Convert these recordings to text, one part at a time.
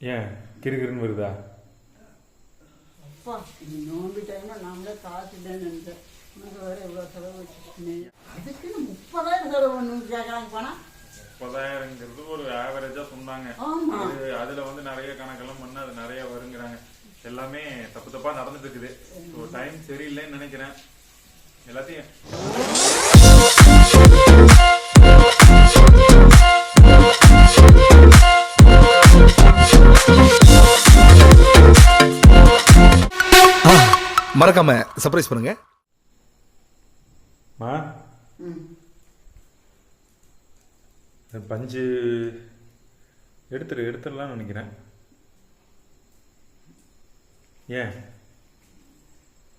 ஏன்? கிறுகிறுன்னு வருதா? அப்பா இந்த நோம்பி டைம்ல நாமளே காசு இல்லைன்னு நினைச்சேன். உனக்கு வேற இவ்வளோ செலவு வச்சுருக்கேன் அதுக்குன்னு முப்பதாயிரம் செலவு பண்ணு கேட்குறாங்க பணம் முப்பதாயிரங்கிறது ஒரு ஆவரேஜா சொன்னாங்க. ஆமா. அது அதுல வந்து நிறைய கணக்கெல்லாம் பண்ண அது நிறைய வருங்கிறாங்க. எல்லாமே தப்பு தப்பா நடந்துட்டு இருக்குது. ஸோ டைம் சரியில்லைன்னு நினைக்கிறேன். எல்லாத்தையும் மறக்காம சர்ப்ரைஸ் பண்ணுங்க. மா? பஞ்சு எடுத்துரு எடுத்துடலாம்னு நினைக்கிறேன். ஏன்?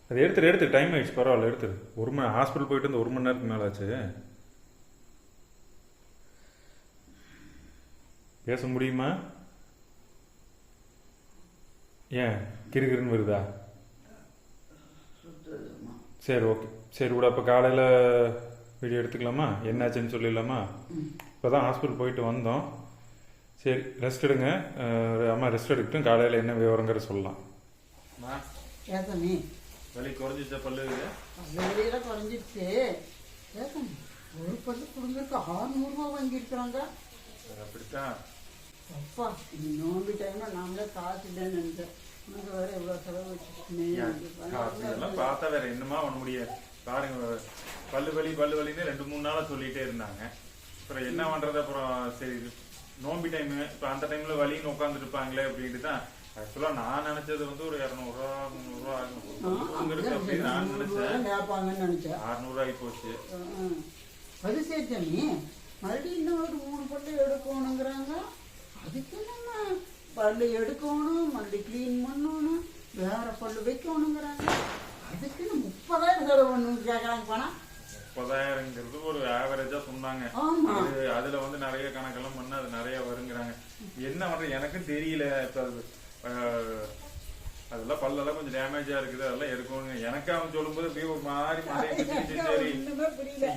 அது எடுத்துரு எடுத்து டைம் ஆயிடுச்சு பரவாயில்ல எடுத்துரு. ஒரு மணி ஹாஸ்பிட்டல் போயிட்டு வந்து ஒரு மணி நேரத்துக்கு மேலே ஆச்சு. பேச முடியுமா? ஏன்? கிருகிருன்னு வருதா? சரி ஓகே. சரி விட. அப்போ காலையில் வீடியோ எடுத்துக்கலாமா? என்னாச்சுன்னு சொல்லிடலாமா? இப்போ தான் ஹாஸ்பிட்டல் போயிட்டு வந்தோம். சரி ரெஸ்ட் எடுங்க. அம்மா ரெஸ்ட் எடுக்கட்டும். காலையில் என்ன விவரங்கிற சொல்லலாம். வலி குறைஞ்சிச்ச பல்லு ஏத்தமி ஒரு பல்லு கொடுங்கறதுக்கு ஆறுநூறுவா வாங்கியிருக்கிறாங்க. அப்படித்தான். அப்பா நோம்பி டைம்ல நாமளே காசு இல்லைன்னு நினைச்சேன். பார்த்தா வேற என்னமா பண்ண முடியாது பாருங்க பல்லு வலி பல்லு வலின்னு ரெண்டு மூணு நாளா சொல்லிட்டே இருந்தாங்க. அப்புறம் என்ன பண்றது? அப்புறம் சரி நோம்பி டைம் இப்போ அந்த டைம்ல வலின்னு உட்காந்துட்டு இருப்பாங்களே அப்படின்ட்டு தான். ஆக்சுவலா நான் நினைச்சது வந்து ஒரு இரநூறுவா முந்நூறுவா ஆகும். இருக்கு அப்படின்னு நான் நினைச்சேன். அறுநூறு ஆகி போச்சு. அது சரி மறுபடியும் இன்னும் ஒரு மூணு பல்லு எடுக்கணுங்கிறாங்க. அதுக்கு நம்ம பல்லு எடுக்கணும் மறுபடியும் க்ளீன் பண்ணணும் வேற பல்லு வைக்கணுங்கிறாங்க. அதுக்குன்னு முப்பதாயிரம் செலவு கேட்குறாங்க பணம் முப்பதாயிரங்கிறது ஒரு ஆவரேஜா சொன்னாங்க. அதுல வந்து நிறைய கணக்கெல்லாம் பண்ண அது நிறைய வருங்கிறாங்க. என்ன பண்றது? எனக்கும் தெரியல. இப்ப அது, அஹ், அதெல்லாம் பல்லெல்லாம் கொஞ்சம் டேமேஜா இருக்குது. அதெல்லாம் எடுக்கணுங்க எனக்கு அவன் சொல்லும்போது அப்படியே ஒரு மாதிரி சரி.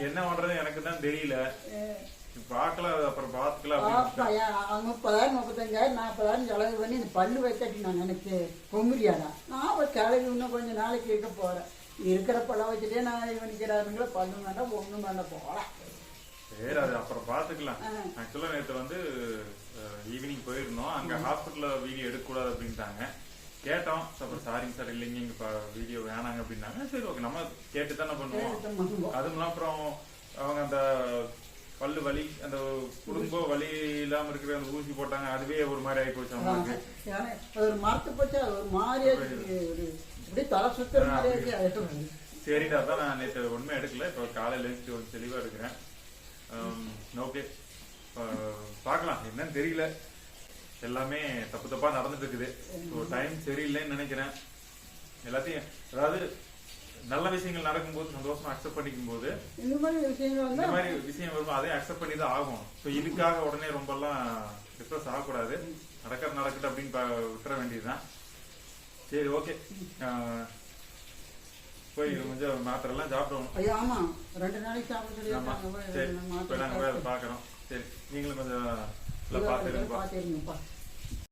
என்ன பண்றது எனக்கு தான் தெரியல. பார்க்கலாம் அப்புறம் பார்த்துக்கலாம் அவங்க முப்பதாயிரம் முப்பத்தஞ்சாயிரம் நாற்பதாயிரம் செலவு பண்ணி இந்த பல்லு வைக்கட்டி நான் எனக்கு கொம்புரியாடா நான் ஒரு கிளவி இன்னும் கொஞ்சம் நாளைக்கு இருக்க போறேன். இருக்கிற பழம் வச்சுட்டே நான் இவனிக்கிறாருங்கள பல்லு வேண்டாம் ஒண்ணும் வேண்டாம் போகலாம் சரி அது அப்புறம் பாத்துக்கலாம் ஆக்சுவலா நேத்து வந்து ஈவினிங் போயிருந்தோம். அங்க ஹாஸ்பிட்டல்ல வீடியோ எடுக்கக்கூடாது அப்படின்ட்டாங்க. கேட்டோம். அப்புறம் சாரிங்க சார் இல்லைங்க இங்க வீடியோ வேணாங்க அப்படின்னாங்க. சரி ஓகே நம்ம கேட்டு தானே பண்ணுவோம். அதுவும் அப்புறம் அவங்க அந்த பல்லு வலி அந்த குடும்ப வலி இல்லாம இருக்கிற அந்த ஊசி போட்டாங்க அதுவே ஒரு மாதிரி ஆகி போச்சு அவங்களுக்கு. அது ஒரு மரத்து போச்சு அது ஒரு மாதிரியா இப்படி தலை சுத்துற மாதிரியா சரிடா தான் நான் நேற்று ஒண்ணுமே எடுக்கல. இப்போ காலையில எழுந்துட்டு ஒரு தெளிவா எடுக்கிறேன். ஓகே. பார்க்கலாம். என்னன்னு தெரியல. எல்லாமே தப்பு தப்பா நடந்துட்டு இருக்குது. ஸோ டைம் சரியில்லைன்னு நினைக்கிறேன். எல்லாத்தையும் அதாவது நல்ல விஷயங்கள் நடக்கும்போது சந்தோஷமா அக்செப்ட் பண்ணிக்கும் போது இந்த மாதிரி விஷயங்கள் இந்த மாதிரி விஷயம் வரும்போது அதையும் அக்செப்ட் பண்ணி தான் ஆகும் ஸோ இதுக்காக உடனே ரொம்பலாம் டிப்ரெஸ் ஆகக்கூடாது. நடக்கிறது நடக்கட்டும் அப்படின்னு விட்டுற வேண்டியதுதான். சரி ஓகே போய் கொஞ்சம் மாத்திரை எல்லாம் சாப்பிடுவோம் ஆமா. ரெண்டு நாளைக்கு சாப்பிட சரி. இப்போ நாங்கள் போய் அதை பார்க்குறோம். சரி. நீங்களும் கொஞ்சம் பார்த்துருங்கப்பா.